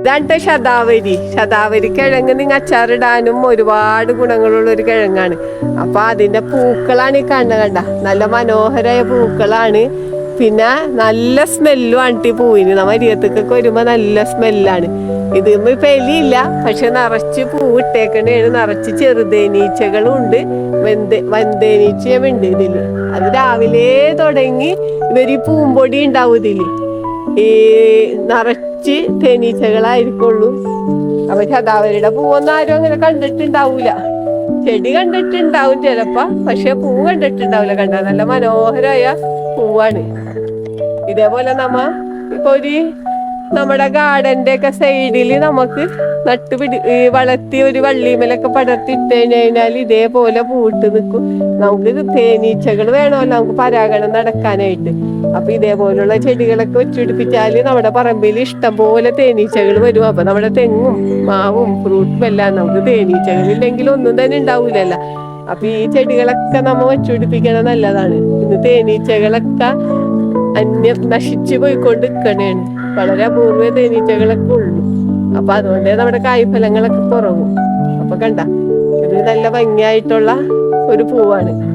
ഇതാണ് ശതാവരി. ശതാവരി കിഴങ്ങ് നിങ്ങൾ അച്ചാറിടാനും ഒരുപാട് ഗുണങ്ങളുള്ള ഒരു കിഴങ്ങാണ്. അപ്പൊ അതിന്റെ പൂക്കളാണ് ഈ കണ്ണ കണ്ട. നല്ല മനോഹരമായ പൂക്കളാണ്. പിന്നെ നല്ല സ്മെല്ലുമാണ് ഈ പൂവിന്. നമ്മ അരിയത്തേക്കൊക്കെ വരുമ്പോ നല്ല സ്മെല്ലാണ് ഇത് ഇപ്പൊ എലിയില്ല പക്ഷെ നിറച്ച് പൂ ഇട്ടേക്കണേണ്. നിറച്ച് ചെറുതേനീച്ചകളും ഉണ്ട്. വെന്ത വന്തേനീച്ചയും ഉണ്ട് ഇതിൽ. അത് രാവിലെ തുടങ്ങി ഇവർ ഈ പൂമ്പൊടി ഉണ്ടാവും ഇതിൽ. ഈ നിറച്ച് തേനീച്ചകളായിരിക്കുള്ളൂ. അപ്പൊ ശതാവരിയുടെ പൂവൊന്നും ആരും അങ്ങനെ കണ്ടിട്ടുണ്ടാവൂല. ചെടി കണ്ടിട്ടുണ്ടാവും ചിലപ്പോ പക്ഷെ പൂ കണ്ടിട്ടുണ്ടാവില്ല. കണ്ട നല്ല മനോഹരമായ പൂവാണ്. ഇതേപോലെ നമ്മ ഇപ്പൊ ഒരു നമ്മുടെ ഗാർഡന്റെ ഒക്കെ സൈഡിൽ നമുക്ക് നട്ടുപിടി വളർത്തി ഒരു വള്ളിമേലൊക്കെ പടർത്തിട്ട് കഴിഞ്ഞാൽ ഇതേപോലെ പൂട്ട് നിൽക്കും. നമുക്ക് തേനീച്ചകൾ വേണമല്ലോ നമുക്ക് പരാഗണം നടക്കാനായിട്ട്. അപ്പൊ ഇതേപോലുള്ള ചെടികളൊക്കെ വെച്ചുപിടിപ്പിച്ചാൽ നമ്മുടെ പറമ്പിൽ ഇഷ്ടം പോലെ തേനീച്ചകൾ വരും. അപ്പൊ നമ്മുടെ തെങ്ങും മാവും ഫ്രൂട്ടും എല്ലാം നമുക്ക് തേനീച്ചകൾ ഇല്ലെങ്കിൽ ഒന്നും തന്നെ ഉണ്ടാവൂലല്ല അപ്പൊ ഈ ചെടികളൊക്കെ നമ്മ വെച്ചുപിടിപ്പിക്കണത് നല്ലതാണ്. ഇന്ന് തേനീച്ചകളൊക്കെ അന്യം നശിച്ചു പോയിക്കൊണ്ട് നിൽക്കണേണ് വളരെ അപൂർവ തേനീച്ചകളൊക്കെ ഉള്ളു. അപ്പൊ അതുകൊണ്ടേ നമ്മുടെ കായ്ഫലങ്ങളൊക്കെ കുറവും. അപ്പൊ കണ്ട ഇത് നല്ല ഭംഗിയായിട്ടുള്ള ഒരു പൂവാണ്.